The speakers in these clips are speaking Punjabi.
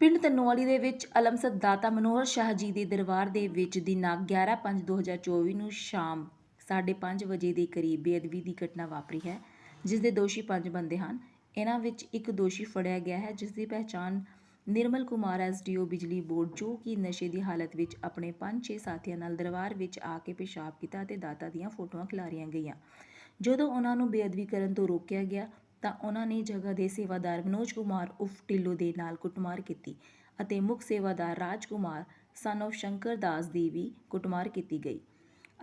ਪਿੰਡ ਤਨੋਵਾਲੀ ਦੇ ਵਿੱਚ ਅਲਮਸਤ ਦਾਤਾ ਮਨੋਹਰ ਸ਼ਾਹ ਜੀ ਦੇ ਦਰਬਾਰ ਦੇ ਵਿੱਚ ਦਿਨਾਂਕ 11/5/2024 ਨੂੰ ਸ਼ਾਮ 5:30 ਵਜੇ ਦੇ ਕਰੀਬ ਬੇਅਦਬੀ ਦੀ ਘਟਨਾ ਵਾਪਰੀ ਹੈ, ਜਿਸ ਦੇ ਦੋਸ਼ੀ ਪੰਜ ਬੰਦੇ ਹਨ। ਇਹਨਾਂ ਵਿੱਚ ਇੱਕ ਦੋਸ਼ੀ ਫੜਿਆ ਗਿਆ ਹੈ, ਜਿਸ ਦੀ ਪਛਾਣ ਨਿਰਮਲ ਕੁਮਾਰ ਐਸਡੀਓ ਬਿਜਲੀ ਬੋਰਡ, ਜੋ ਕਿ ਨਸ਼ੇ ਦੀ ਹਾਲਤ ਵਿੱਚ ਆਪਣੇ 5-6 ਸਾਥੀਆਂ ਨਾਲ ਦਰਬਾਰ ਵਿੱਚ ਆ ਕੇ ਪਿਸ਼ਾਬ ਕੀਤਾ ਅਤੇ ਦਾਤਾ ਦੀਆਂ ਫੋਟੋਆਂ ਖਿਲਾਰੀਆਂ ਗਈਆਂ। ਜਦੋਂ ਉਹਨਾਂ ਨੂੰ ਬੇਅਦਬੀ ਕਰਨ ਤੋਂ ਰੋਕਿਆ ਗਿਆ ਤਾਂ ਉਹਨਾਂ ਨੇ ਜਗ੍ਹਾ ਦੇ ਸੇਵਾਦਾਰ ਮਨੋਜ ਕੁਮਾਰ ਉਫ ਢਿੱਲੋਂ ਦੇ ਨਾਲ ਕੁੱਟਮਾਰ ਕੀਤੀ ਅਤੇ ਮੁੱਖ ਸੇਵਾਦਾਰ ਰਾਜ ਕੁਮਾਰ ਸਨ of ਸ਼ੰਕਰ ਦਾਸ ਦੀ ਵੀ ਕੁੱਟਮਾਰ ਕੀਤੀ ਗਈ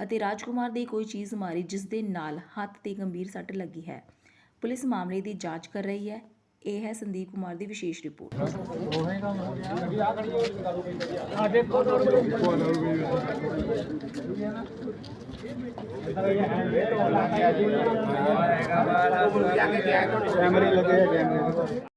ਅਤੇ ਰਾਜ ਕੁਮਾਰ ਦੀ ਕੋਈ ਚੀਜ਼ ਮਾਰੀ ਜਿਸ ਦੇ ਨਾਲ ਹੱਥ ਤੇ ਗੰਭੀਰ ਸੱਟ ਲੱਗੀ ਹੈ। ਪੁਲਿਸ ਮਾਮਲੇ ਦੀ ਜਾਂਚ ਕਰ ਰਹੀ ਹੈ। ਇਹ ਹੈ ਸੰਦੀਪ ਕੁਮਾਰ ਦੀ ਵਿਸ਼ੇਸ਼ ਰਿਪੋਰਟ। ਕੈਮਰੇ ਲੱਗੇ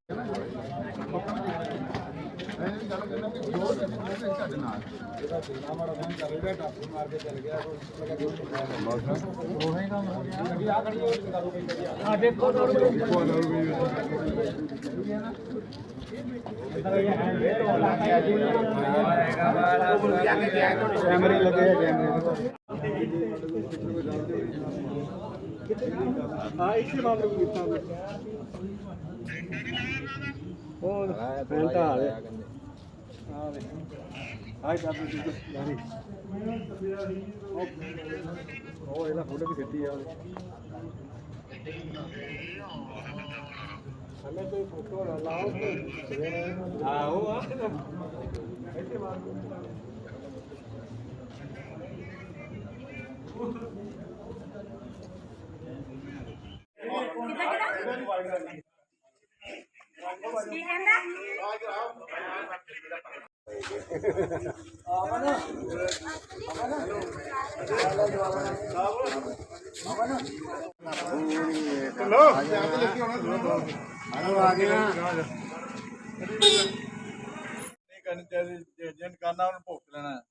ਕੈਮਰੇ ਕੈਮਰੇ ਲੱਗੇ ਆ ਕੈਮਰੇ ਹਾਂ ਇੱਥੇ ਮਾਮਲੇ ਕੀਤਾ ਹੋਰ ਪੈਂਟ ਆ ਰਿਹਾ ਆ ਵੇ ਆਈ ਕਰ ਦਿੱਤੀ ਯਾਰੀ ਉਹ ਇਹਦਾ ਫੋਟੋ ਵੀ ਖਿੱਚੀ ਆ ਹਮੇ ਕੋਈ ਫੋਟੋ ਲਾਓ ਤੇ ਆਓ ਆ। ਇੱਥੇ ਮਾਰ ਨਹੀਂ ਕਰਨੀ ਚਾਹੀਦੀ, ਜੇ- ਕਰਨਾ ਉਹਨੂੰ ਭੁਗਤ ਲੈਣਾ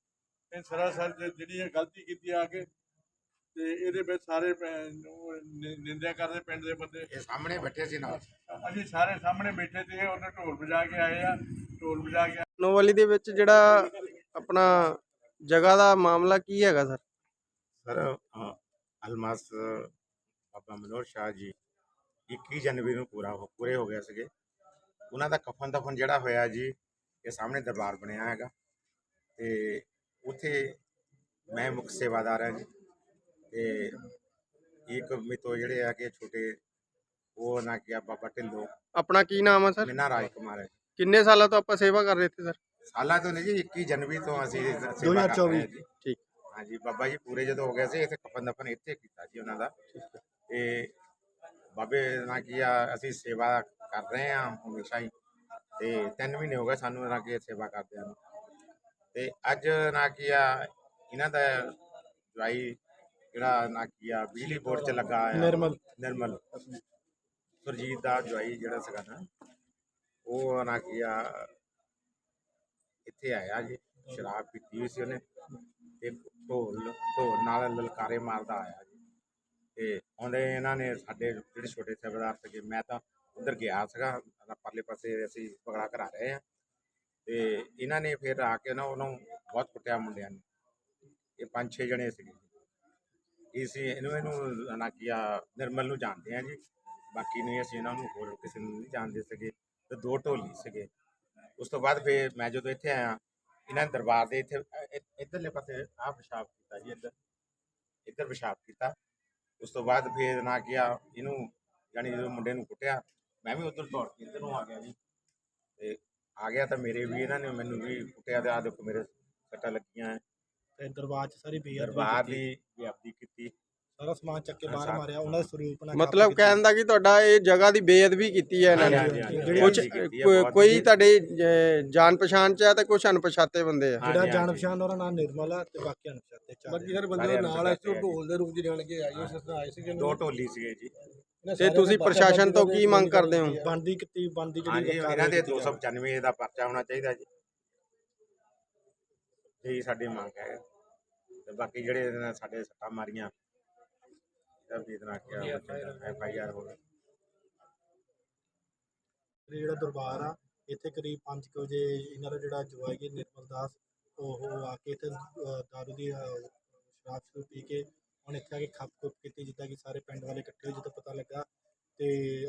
ਇਹ ਸਰਾਸਰ ਜਿਹੜੀ ਇਹ ਗਲਤੀ ਕੀਤੀ ਆ ਕੇ ਤੇ ਇਹਦੇ ਵਿੱਚ ਸਾਰੇ ਪੈ- ਉਹ ਨਿ- ਨਿੰਦਿਆ ਕਰਦੇ ਪਿੰਡ ਦੇ ਬੰਦੇ। ਇਹ ਸਾਹਮਣੇ ਬੈਠੇ ਸੀ ਨਾਲ। ਅਸੀਂ ਸਾਰੇ ਸਾਹਮਣੇ ਬੈਠੇ ਤੇ ਉਹਨੇ ਢੋਲ ਵਜਾ ਕੇ ਆਏ ਆ ਢੋਲ ਵਜਾ ਕੇ ਨੋਵਾਲੀ ਦੇ ਵਿੱਚ ਜਿਹੜਾ ਆਪਣਾ ਜਗ੍ਹਾ ਦਾ ਮਾਮਲਾ ਕੀ ਹੈਗਾ ਸਰ? ਸਰ ਅ, ਅਲਮਾਸ ਬਾਬਾ ਮਨੋਹਰ ਸ਼ਾਹ ਜੀ 21 ਜਨਵਰੀ ਨੂੰ ਪੂਰਾ ਹੋ ਪੂਰੇ ਹੋ ਗਏ ਸੀਗੇ। ਉਹਨਾਂ ਦਾ ਕਫਨ ਦਫਨ ਜਿਹੜਾ ਹੋਇਆ ਜੀ ਇਹ ਸਾਹਮਣੇ ਦਰਬਾਰ ਬਣਿਆ ਹੈਗਾ। ਤੇ ਉੱਥੇ ਮੈਂ ਮੁੱਖ ਸੇਵਾਦਾਰ ਹਾਂ ਜੀ। ਤੇ ਇੱਕ ਮਿੱਤੋ ਜਿਹੜੇ ਆ ਕਿ ਛੋਟੇ ਉਹ ਨਾ ਕਿ ਬਾਬਾ ਢਿੱਲੋਂ। ਆਪਣਾ ਕੀ ਨਾਮ ਹੈ ਸਰ? ਮਿਨਾ ਰਾਜ ਕੁਮਾਰ ਹੈ। ਕਿੰਨੇ ਸਾਲਾਂ ਤੋਂ ਆਪਾਂ ਸੇਵਾ ਕਰ ਰਹੇ ਇੱਥੇ ਸਰ? ਸਾਲਾਂ ਤੋਂ ਨਹੀਂ ਜੀ 21 ਜਨਵਰੀ ਤੋਂ ਅਸੀਂ ਸੇਵਾ ਕਰ ਰਹੇ ਹਾਂ ਜੀ। ਠੀਕ। ਹਾਂਜੀ ਬਾਬਾ ਜੀ ਪੂਰੇ ਜਦੋਂ ਹੋ ਗਏ ਸੀ ਇੱਥੇ ਕਫਨ ਦਫਨ ਇੱਥੇ ਕੀਤਾ ਜੀ ਉਹਨਾਂ ਦਾ। ਤੇ ਬਾਬੇ ਨਾਲ ਕੀ ਆ ਅਸੀਂ ਸੇਵਾ ਕਰ ਰਹੇ ਹਾਂ ਹਮੇਸ਼ਾ ਹੀ। ਤੇ 3 ਮਹੀਨੇ ਹੋ ਗਏ ਸਾਨੂੰ ਨਾ ਕੀ ਸੇਵਾ ਕਰਦਿਆਂ ਨੂੰ। ਤੇ ਅੱਜ ਨਾ ਕੀ ਆ ਇਹਨਾਂ ਦਾ ਜਵਾਈ ਜਿਹੜਾ ਨਾ ਕੀ ਆ ਬਿਜਲੀ ਬੋਰਡ 'ਚ ਲੱਗਾ ਆ ਨਿਰਮਲ। ਨਿਰਮਲ ਸੁਰਜੀਤ ਦਾ ਜਵਾਈ ਜਿਹੜਾ ਸੀਗਾ ਨਾ ਉਹ ਨਾ ਕੀ ਆ ਇੱਥੇ ਆਇਆ ਜੀ ਸ਼ਰਾਬ ਪੀਤੀ ਹੋਈ ਸੀ ਉਹਨੇ ਤੇ ਢੋਲ ਢੋਲ ਨਾਲ ਲਲਕਾਰੇ ਮਾਰਦਾ ਆਇਆ ਜੀ ਤੇ ਆਉਂਦੇ ਇਹਨਾਂ ਨੇ ਸਾਡੇ ਜਿਹੜੇ ਛੋਟੇ ਸੇਵਾਦਾਰ ਸੀਗੇ ਮੈਂ ਤਾਂ ਉਧਰ ਗਿਆ ਸੀਗਾ ਉਹਦਾ ਪਰਲੇ ਪਾਸੇ ਅਸੀਂ ਪਗੜਾ ਕਰਾ ਰਹੇ ਆ ਤੇ ਇਹਨਾਂ ਨੇ ਫਿਰ ਆ ਕੇ ਨਾ ਉਹਨੂੰ ਬਹੁਤ ਕੁੱਟਿਆ ਮੁੰਡਿਆਂ ਨੇ ਇਹ ਪੰਜ ਛੇ ਜਣੇ ਸੀਗੇ ਇਸ ਇਹਨੂੰ ਇਹਨੂੰ ਨਾ ਕੀਆ ਨਿਰਮਲ ਨੂੰ ਜਾਣਦੇ ਆ ਜੀ। ਬਾਕੀ ਨਹੀਂ, ਅਸੀਂ ਇਹਨਾਂ ਨੂੰ ਹੋਰ ਕਿਸੇ ਨੂੰ ਨਹੀਂ ਜਾਣਦੇ ਸੀਗੇ, ਤੇ ਦੋ ਢੋਲੀ ਸੀਗੇ। ਉਸ ਤੋਂ ਬਾਅਦ ਫਿਰ ਮੈਂ ਜਦੋਂ ਇੱਥੇ ਆਇਆ, ਇਹਨਾਂ ਨੇ ਦਰਬਾਰ ਦੇ ਇੱਥੇ ਇ- ਇੱਧਰਲੇ ਪਾਸੇ ਆਹ ਪਿਸ਼ਾਬ ਕੀਤਾ ਜੀ, ਇੱਧਰ। ਇੱਧਰ ਪਿਸ਼ਾਬ ਕੀਤਾ। ਉਸ ਤੋਂ ਬਾਅਦ ਫਿਰ ਨਾ ਗਿਆ ਇਹਨੂੰ ਯਾਨੀ ਜਦੋਂ ਮੁੰਡੇ ਨੂੰ ਕੁੱਟਿਆ, ਮੈਂ ਵੀ ਉੱਧਰ ਦੌੜ ਕੇ ਇੱਧਰ ਨੂੰ ਆ ਗਿਆ ਜੀ। ਤੇ ਆ ਗਿਆ ਤਾਂ ਮੇਰੇ ਵੀ ਇਹਨਾਂ ਨੇ ਮੈਨੂੰ ਵੀ ਕੁੱਟਿਆ ਤੇ ਆ ਦੇਖੋ ਮੇਰੇ ਸੱਟਾਂ ਲੱਗੀਆਂ। ਹੈ ਤੇ ਦਰਬਾਰ ਚ ਸਾਰੀ ਬੇਅਦਬੀ ਦਰਬਾਰ ਕੀਤੀ। ਦੀ ਬੇਅਦਬੀ ਕੀਤੀ। ਸਾਰਾ ਸਮਾਨ ਚੱਕ ਕੇ ਬਾਹਰ ਮਾਰਿਆ ਉਹਨਾਂ ਦੇ ਸਰੂਪ ਨਾਲ ਮਤਲਬ ਕਹਿਣ ਦਾ ਕਿ ਤੁਹਾਡਾ ਇਹ ਜਗ੍ਹਾ ਦੀ ਬੇਅਦਬੀ ਕੀਤੀ ਹੈ ਇਹਨਾਂ ਨੇ? ਜਿਹੜੀ ਕੁਝ ਕੋਈ ਤੁਹਾਡੇ ਅਹ, ਜਾਣ ਪਛਾਣ ਚ ਹੈ ਤੇ ਕੁਝ ਅਣਪਛਾਤੇ ਬੰਦੇ ਆ? ਜਿਹੜਾ। ਜਾਣ ਪਛਾਣ ਉਹਦਾ ਨਾਮ ਨਿਰਮਲ ਆ ਤੇ ਬਾਕੀ ਅਨੁਸ਼ਾਤੇ ਚਾਰ ਬਾਕੀ। ਸਰ ਬੰਦੇ ਉਹ ਨਾਲ ਇਸ ਤੋਂ ਢੋਲ ਦੇ ਰੂਪ ਚ ਜਾਣ ਕੇ ਆਏ ਉਸ ਤਰ੍ਹਾਂ ਆਏ ਸੀਗੇ ਦੋ ਢੋਲੀ ਸੀਗੇ ਜੀ। ਤੇ ਤੁਸੀਂ ਪ੍ਰਸ਼ਾਸਨ ਤੋਂ ਕੀ ਮੰਗ ਕਰਦੇ ਹੋ? ਬਣਦੀ ਕੀਤੀ ਹਾਂਜੀ ਜਿਹੜੀ ਇਹਨਾਂ ਦੇ 295 ਦਾ ਪਰਚਾ ਹੋਣਾ ਚਾਹੀਦਾ ਜੀ। ਇਹ ਸਾਡੀ ਮੰਗ ਹੈ। ਤੇ ਬਾਕੀ ਜਿਹੜੇ ਇਹਦੇ ਨਾਲ ਸਾਡੇ ਸੱਟਾਂ ਮਾਰੀਆਂ, ਇਹਦਾ ਵੀ ਕਿਹਾ ਐਫ ਆਈ ਆਰ ਹੋਵੇ ਜਿਹੜਾ ਦਰਬਾਰ ਆ, ਇੱਥੇ ਕਰੀਬ 5 ਵਜੇ ਇਹਨਾਂ ਦਾ ਜਿਹੜਾ ਜਵਾਈ ਨਿਰਮਲ ਦਾਸ, ਉਹ ਆ ਕੇ ਇੱਥੇ ਦਾਰੂ ਦੀ ਸ਼ਰਾਬ ਸ਼ੁਰੂ ਪੀ ਕੇ ਹੁਣ ਇੱਥੇ ਆ ਕੇ ਖੱਪ ਖੁੱਪ ਕੀਤੀ, ਜਿੱਦਾਂ ਕਿ ਸਾਰੇ ਪਿੰਡ ਵਾਲੇ ਇਕੱਠੇ ਹੋਏ, ਜਦੋਂ ਪਤਾ ਲੱਗਾ ਤੇ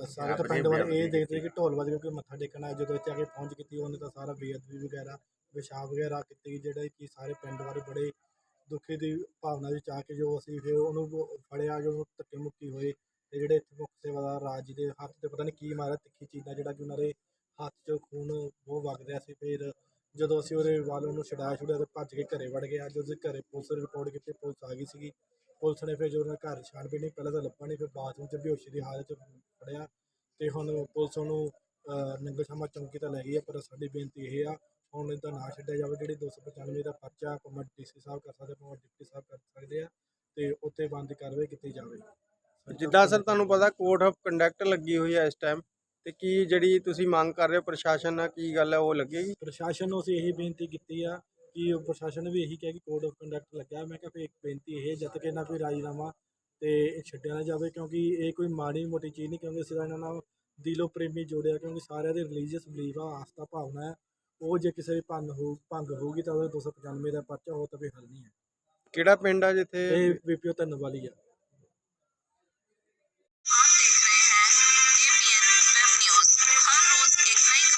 ਸਾਰੇ ਤਾਂ ਪਿੰਡ ਵਾਲੇ ਇਹ ਦੇਖਦੇ ਕਿ ਢੋਲ ਵਜੇ ਕੇ ਮੱਥਾ ਟੇਕਣਾ ਹੈ। ਜਦੋਂ ਇੱਥੇ ਆ ਕੇ ਪਹੁੰਚ ਕੀਤੀ ਉਹਨੇ ਤਾਂ ਸਾਰਾ ਬੇਅਦਬੀ ਵਗੈਰਾ ਪਿਸ਼ਾਬ ਵਗੈਰਾ ਕੀਤੀ ਜਿਹੜਾ ਕਿ ਸਾਰੇ ਪਿੰਡ ਵਾਲੇ ਬੜੇ ਦੁਖੀ ਦੀ ਭਾਵਨਾ ਵਿੱਚ ਆ ਕੇ ਜੋ ਅਸੀਂ ਫਿਰ ਉਹਨੂੰ ਉਹ ਫੜਿਆ ਜੋ ਧੱਕੇ ਮੁੱਕੀ ਹੋਏ ਤੇ ਜਿਹੜੇ ਇੱਥੇ ਮੁੱਖ ਸੇਵਾਦਾਰ ਰਾਜ ਜੀ ਦੇ ਹੱਥ ਤੇ ਪਤਾ ਨਹੀਂ ਕੀ ਮਾਰਿਆ ਤਿੱਖੀ ਚੀਜ਼ ਜਿਹੜਾ ਕਿ ਉਹਨਾਂ ਦੇ ਹੱਥ 'ਚੋਂ ਖੂਨ ਉਹ ਵਗ ਰਿਹਾ ਸੀ। ਫਿਰ ਜਦੋਂ ਅਸੀਂ ਉਹਦੇ ਵੱਲ ਉਹਨੂੰ ਛਡਾਇਆ ਛੁਡਾਇਆ ਤੇ ਭੱਜ ਕੇ ਘਰੇ ਵੜ ਗਿਆ। ਜਦੋਂ ਅਸੀਂ ਘਰੇ ਪੁਲਿਸ ਰਿਪੋਰਟ ਕੀਤੀ ਪੁਲਿਸ ਆ ਗਈ ਸੀਗੀ। ਪੁਲਿਸ ਨੇ ਫਿਰ ਜਦੋਂ ਉਹਨਾਂ ਘਰ ਛਾਣਬੀਣ ਨਹੀਂ ਪਹਿਲਾਂ ਤਾਂ ਲੱਭਾ ਨਹੀਂ ਫਿਰ ਬਾਥਰੂਮ 'ਚ ਬੇਹੋਸ਼ੀ ਦੀ ਹਾਲਤ 'ਚ ਫੜਿਆ ਤੇ ਹੁਣ ਪੁਲਿਸ ਉਹਨੂੰ ਨੰਗਲ ਸ਼ਾਮਾ ਚੌਂਕੀ ਤਾਂ ਲੈ ਗਈ ਹੈ ਪਰ ਸਾਡੀ ਬੇਨਤੀ ਇਹ ਆ ਹੁਣ ਇਹਦਾ ਨਾ ਛੱਡਿਆ ਜਾਵੇ ਜਿਹੜੀ 295 ਦਾ ਪਰਚਾ ਭਾਵੇਂ ਡੀਸੀ ਸਾਹਿਬ ਕਰ ਸਕਦੇ ਭਾਵੇਂ ਡਿਪਟੀ ਸਾਹਿਬ ਕਰ ਸਕਦੇ ਆ ਤੇ ਉੱਤੇ ਬੰਦ ਕਾਰਵਾਈ ਕੀਤੀ ਜਾਵੇ। ਜਿੱਦਾਂ ਸਰ ਤੁਹਾਨੂੰ ਪਤਾ ਕੋਡ ਆਫ ਕੰਡਕਟ ਲੱਗੀ ਹੋਈ ਹੈ ਇਸ ਟਾਈਮ ਤੇ ਕੀ ਜਿਹੜੀ ਤੁਸੀਂ ਮੰਗ ਕਰ ਰਹੇ ਹੋ ਪ੍ਰਸ਼ਾਸਨ ਨਾਲ ਕੀ ਗੱਲ ਹੈ ਉਹ ਲੱਗੇਗੀ? ਪ੍ਰਸ਼ਾਸਨ ਨੂੰ ਅਸੀਂ ਇਹੀ ਬੇਨਤੀ ਕੀਤੀ ਆ ਕਿ ਉਹ ਪ੍ਰਸ਼ਾਸਨ ਵੀ ਇਹੀ ਕਿਹਾ ਕਿ ਕੋਡ ਆਫ ਕੰਡਕਟ ਲੱਗਾ ਮੈਂ ਕਿਹਾ ਫਿਰ ਇੱਕ ਬੇਨਤੀ ਇਹ ਜਦ ਤੱਕ ਇਹਨਾਂ ਕੋਈ ਰਾਜੀਨਾਮਾ ਤੇ ਇਹ ਛੱਡਿਆ ਨਾ ਜਾਵੇ ਕਿਉਂਕਿ ਇਹ ਕੋਈ ਮਾੜੀ ਮੋਟੀ ਚੀਜ਼ ਨਹੀਂ ਕਿਉਂਕਿ ਤਾਂ ਇਹਨਾਂ ਨਾਲ ਦਿਲੋਂ ਪ੍ਰੇਮੀ ਜੋੜਿਆ ਕਿਉਂਕਿ ਸਾਰਿਆਂ ਦੇ ਰਿਲੀਜੀਅਸ ਬਲੀਫ ਆ ਆਸਥਾ ਭਾਵਨਾ ਹੈ। ਉਹ ਜੇ ਕਿਸੇ ਦੀ ਭੰਨ ਹੋ ਭੰਗ ਹੋਊਗੀ ਤਾਂ ਉਹਦਾ 295 ਦਾ ਪਰਚਾ ਹੋ ਤਾਂ ਵੀ ਹੱਲ ਨਹੀਂ ਹੈ। ਕਿਹੜਾ ਪਿੰਡ ਆ ਜਿੱਥੇ? ਇਹ ਵੀਪੀਓ ਧੰਨ ਵਾਲੀ ਆ।